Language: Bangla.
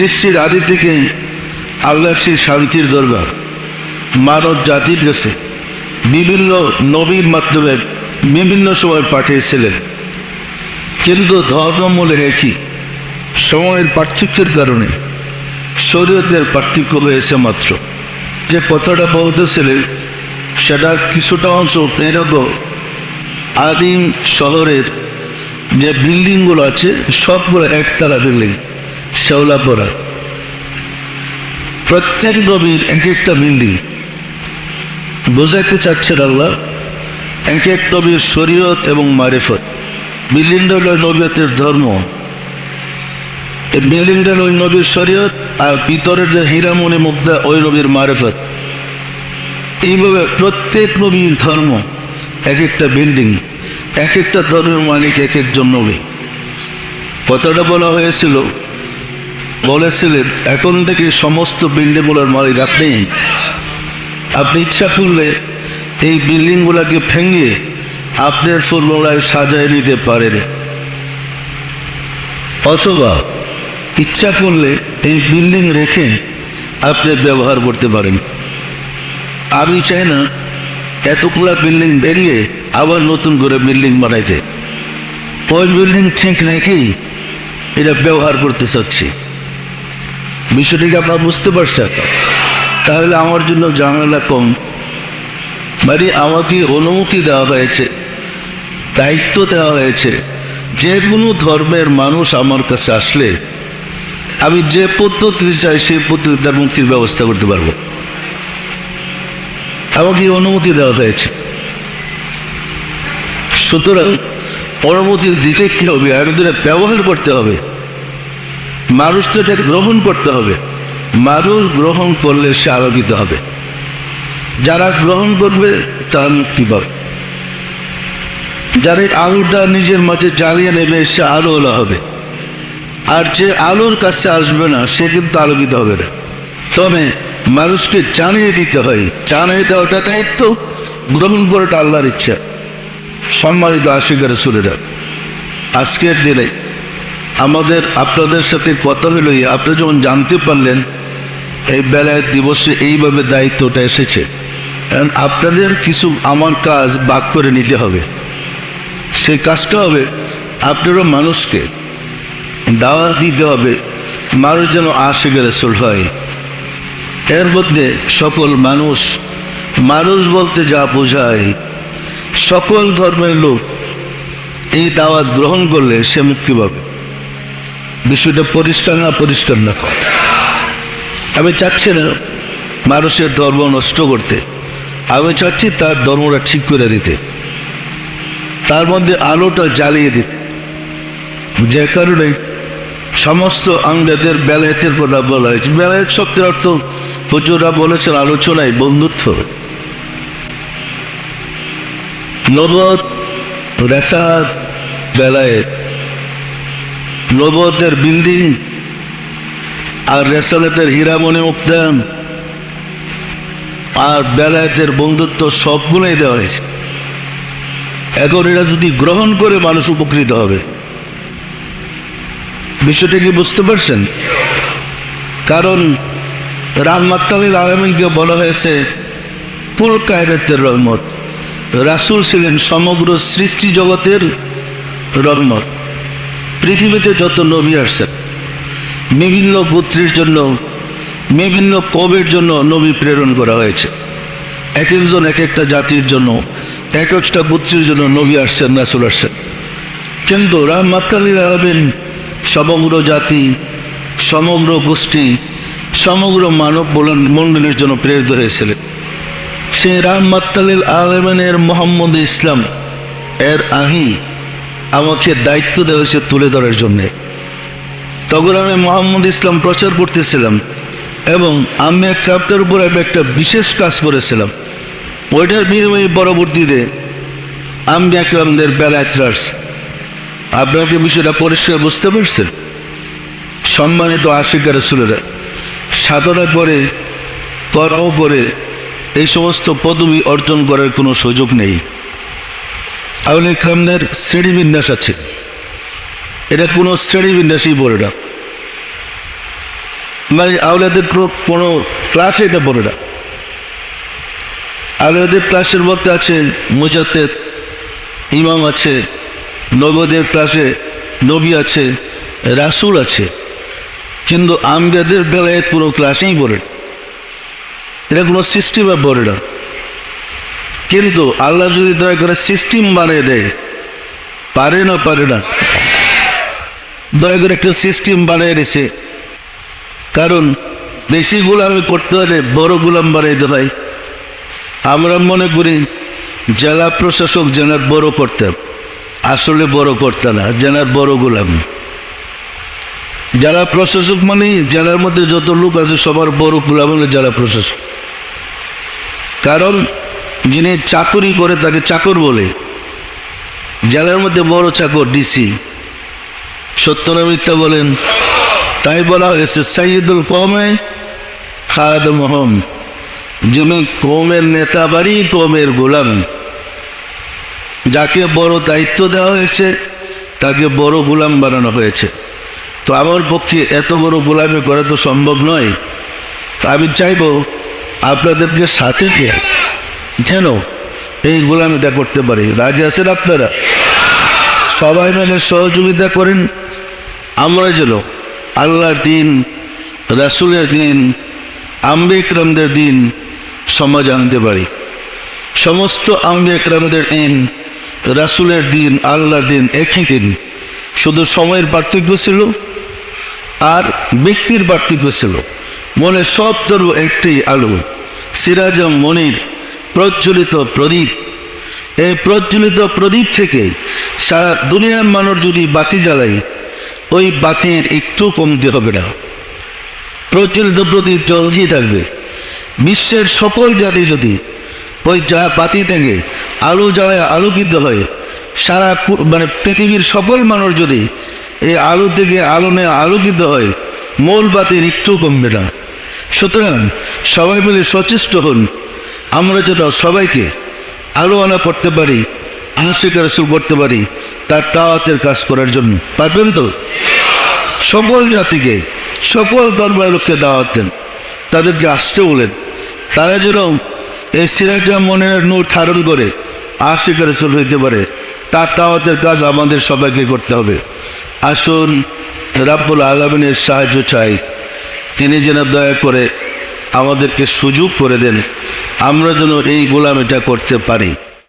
সৃষ্টির আদি থেকে আল্লাহ সেই শান্তির দরবার মানব জাতির কাছে বিভিন্ন নবীর মাধ্যমে বিভিন্ন সময় পাঠিয়েছিলেন। কিন্তু ধর্মমূলে একই সময়ের পার্থক্যের কারণে শরীয়তের পার্থক্য হয়েছে মাত্র। যে কথাটা বলতেছিলেন সেটা কিছুটা অংশ এরকম আদিম শহরের যে বিল্ডিংগুলো আছে, সবগুলো একতলা বিল্ডিং। শেওলাপড়া প্রত্যেক নবীর এক একটা বিল্ডিং। বোঝাতে চাচ্ছেন আল্লাহ, এক এক নবীর শরীয়ত এবং মারেফত। বিল্ডিংটা হলো নবীয়তের ধর্ম। বিল্ডিংটা ওই নবীর শরীয়ত আর ভিতরের যে হীরামণি মুক্তা, ওই নবীর মারেফত। এইভাবে প্রত্যেক নবীর ধর্ম এক একটা বিল্ডিং, এক একটা ধর্মের মালিক এক একজন নবী। কথাটা বলা হয়েছিল বলেছিলেন, এখন থেকে সমস্ত বিল্ডিংগুলোর মালিক আপনি। আপনি ইচ্ছা করলে এই বিল্ডিংগুলোকে ভেঙে আপনার ফুলমোড়ায় সাজায় নিতে পারেন। অথবা ইচ্ছা করলে এই বিল্ডিং রেখে আপনি ব্যবহার করতে পারেন। আমি চাই না এতগুলা বিল্ডিং বেরিয়ে আবার নতুন করে বিল্ডিং বানাইতে। ওই বিল্ডিং ঠিক রেখেই এটা ব্যবহার করতে চাচ্ছি। বিষয়টিকে আপনারা বুঝতে পারছেন? তাহলে আমার জন্য জানালা কম। মানে আমাকে অনুমতি দেওয়া হয়েছে, দায়িত্ব দেওয়া হয়েছে, যে কোনো ধর্মের মানুষ আমার কাছে আসলে আমি যে পদ্ধতি চাই সেই পদ্ধতি তার মুক্তির ব্যবস্থা করতে পারব। আমাকে অনুমতি দেওয়া হয়েছে। সুতরাং অনুমতি দিতে কী হবে? একদিন ব্যবহার করতে হবে। মানুষ তো এটা গ্রহণ করতে হবে। মানুষ গ্রহণ করলে সে আলোকিত হবে। যারা গ্রহণ করবে, তারা মুক্তি পাবে। যারা আলোটা নিজের মাঝে জ্বালিয়ে নেবে, সে আলো আলো হবে। আর যে আলোর কাছে আসবে না, সে কিন্তু আলোকিত হবে না। তবে মানুষকে জানিয়ে দিতে হয়। জানিয়ে দেওয়াটা দায়িত্ব, গ্রহণ করাটা আল্লাহর ইচ্ছা। সম্মানিত আশিকার সুরেরা আজকের দিনে আমাদের আপনাদের সাথে কথা হলো আপনি যখন জানতে পারলেন, এই বেলায় দিবসে এইভাবে দায়িত্বটা এসেছে। কারণ আপনাদের কিছু আমার কাজ বাক করে নিতে হবে। সেই কাজটা হবে আপনারও মানুষকে দাওয়া দিতে হবে, মানুষ যেন আশেখের রসুল হয়। এর মধ্যে সকল মানুষ মানুষ বলতে যা বোঝায়, সকল ধর্মের লোক এই দাওয়াত গ্রহণ করলে সে মুক্তি পাবে। বিষয়টা পরিষ্কার না পরিষ্কার না আমি চাচ্ছি না মানুষের ধর্ম নষ্ট করতে। আমি চাচ্ছি তার ধর্মটা ঠিক করে দিতে। তার মধ্যে আলোটা জ্বালিয়ে দিতে। যে কারণে সমস্ত আঙ্গাদের বেলায়েতের কথা বলা হয়েছে। বেলায়েত শক্তির অর্থ হুজুরা বলেছেন আলোচনায় বন্ধুত্ব। নবদ, রেসাদ, বেলায়েত। নবতের বিল্ডিং আর রেসালেতের হীরামণি মুক্তান আর বেলায়েতের বন্ধুত্ব সবগুলোই দেওয়া হয়েছে। এখন এরা যদি গ্রহণ করে মানুষ উপকৃত হবে। বিষয়টা কি বুঝতে পারছেন? কারণ রাহমাত্তালিল আলমিনকে বলা হয়েছে পুল কায়রাতের রহমত। রাসুল ছিলেন সমগ্র সৃষ্টি জগতের রহমত। পৃথিবীতে যত নবী আসছেন, বিভিন্ন গোত্রের জন্য, বিভিন্ন কবের জন্য নবী প্রেরণ করা হয়েছে। এক একজন এক একটা জাতির জন্য, এক একটা গোত্রের জন্য নবী আসছেন, রাসুল আসছেন। কিন্তু রাহমাত্তালিল আলমিন সমগ্র জাতি, সমগ্র গোষ্ঠী, সমগ্র মানব মণ্ডলের জন্য প্রেরিত হয়েছিলেন। সে রাহমাত্তালিল আলমেনের মোহাম্মদ ইসলাম, এর আহি আমাকে দায়িত্ব দেওয়া হয়েছে তুলে ধরার জন্যে। তখন আমি মোহাম্মদ ইসলাম প্রচার করতেছিলাম এবং আমি এক কাপটার উপর আমি একটা বিশেষ কাজ করেছিলাম। ওইটার বিনিময়ে পরবর্তীতে আমি একরামদের বেলায় ত্রাস আপনার কি বিষয়টা পরিষ্কার বুঝতে পারছেন? সম্মানিত আশিকার রসুলেরা সাধনা করে কর্ম করে এই সমস্ত পদবি অর্জন করার কোনো সুযোগ নেই। আউল খামদের শ্রেণীবিন্যাস আছে। এটা কোনো শ্রেণীবিন্যাসই পড়ে না। মানে আউলাদের কোনো- ক্লাসে এটা পড়ে না। আউলাদের ক্লাসের মধ্যে আছে মুজাদ্দেদ, ইমাম আছে, নবদের ক্লাসে নবী আছে, রাসূল আছে। কিন্তু আমজাদের বেলায় কোনো ক্লাসেই পড়ে না। এটা কোনো সিস্টেমে বলে না। কিন্তু আল্লাহ যদি দয়া করে সিস্টেম বানিয়ে দেয়, পারে না পারে না। দয়া করে একটা সিস্টেম বানিয়ে দিছে কারণ বেশি গোলামি করতে হলে বড় গোলাম বানাইতে হয়। আমরা মনে করি জেলা প্রশাসক জেনার বড় করতে, আসলে বড় করতে না, জেনার বড় গোলাম। জেলা প্রশাসক মানে জেলার মধ্যে যত লোক আছে সবার বড় গোলাম হলো জেলা প্রশাসক। কারণ যিনি চাকুরি করে তাকে চাকর বলে। জেলার মধ্যে বড় চাকর ডিসি সত্য না মিথ্যা বলেন? তাই বলা হয়েছে সাইদুল কমে খাদ মোহম যিনি কৌমের নেতা বাড়ি কৌমের গোলাম। যাকে বড় দায়িত্ব দেওয়া হয়েছে, তাকে বড় গোলাম বানানো হয়েছে। তো আমার পক্ষে এত বড় গোলামি করা তো সম্ভব নয়। তা আমি চাইব আপনাদেরকে সাথে যেন এই গোলামিটা করতে পারি। রাজি আছেন আপনারা? সবাই মিলে সহযোগিতা করেন। আমরা যেন আল্লাহর দিন, রাসুলের দিন আম্বেকরামদের দিন সমাজ আনতে পারি। সমস্ত আম্বেকরামদের দিন, রাসুলের দিন, আল্লাহর দিন একই দিন। শুধু সময়ের পার্থক্য ছিল আর ব্যক্তির পার্থক্য ছিল। মনে সব ধর্ম একটি আলো সিরাজম মনির প্রজ্বলিত প্রদীপ। এই প্রজ্বলিত প্রদীপ থেকে সারা দুনিয়ার মানুষ যদি বাতি জ্বালাই ওই বাতির একটু কমতে হবে না। প্রজ্বলিত প্রদীপ জ্বলতেই থাকবে। বিশ্বের সকল জাতি যদি ওই যা বাতি থেকে আলো জ্বালায় আলোকিত হয়, সারা মানে পৃথিবীর সকল মানুষ যদি এই আলো থেকে আলো নিয়ে আলোকিত হয়, মূল বাতির একটু কমবে না। সুতরাং সবাই মিলে সচেষ্ট হন। আমরা যেন সবাইকে আলো আনা করতে পারি, আশিক রসুল করতে পারি, তার তাওয়াতের কাজ করার জন্য। পারবেন তো? সকল জাতিকে, সকল ধর্মের লোককে দাওয়াত দেন। তাদেরকে আসতে বলেন। তারা যেন এই সিরাজা মনের নূর ধারণ করে আশিক রসুল হইতে পারে। তার তাওয়াতের কাজ আমাদের সবাইকে করতে হবে। আসুন, রাব্বুল আলমিনের সাহায্য চাই। তিনি যেন দয়া করে আমাদেরকে সুযোগ করে দেন। আমরা যেন এই গোলামিটা করতে পারি।